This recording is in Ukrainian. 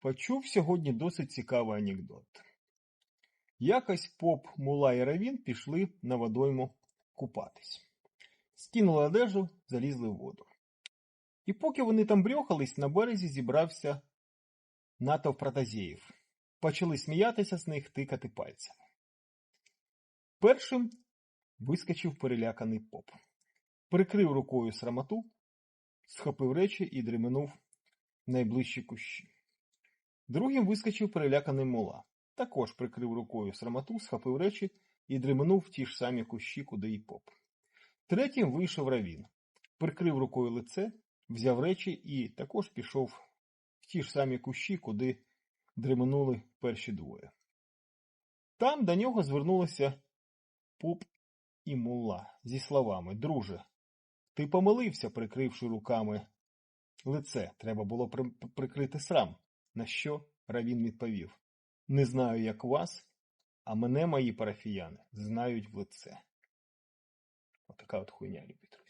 Почув сьогодні досить цікавий анекдот. Якось поп, мула і равін пішли на водойму купатись. Скинули одежу, залізли в воду. І поки вони там брьохались, на березі зібрався натовп протазеїв. Почали сміятися з них, тикати пальцями. Першим вискочив переляканий поп. Прикрив рукою срамоту, схопив речі і дременув найближчі кущі. Другим вискочив переляканий мула. Також прикрив рукою срамоту, схопив речі і дременув в ті ж самі кущі, куди й поп. Третім вийшов равін, прикрив рукою лице, взяв речі і також пішов в ті ж самі кущі, куди дременули перші двоє. Там до нього звернулися поп і мула зі словами Друже, ти помилився, прикривши руками лице. Треба було при- прикрити срам. На що Равін відповів Не знаю, як вас, а мене мої парафіяни знають в лице. Отака от хуйня, друзі.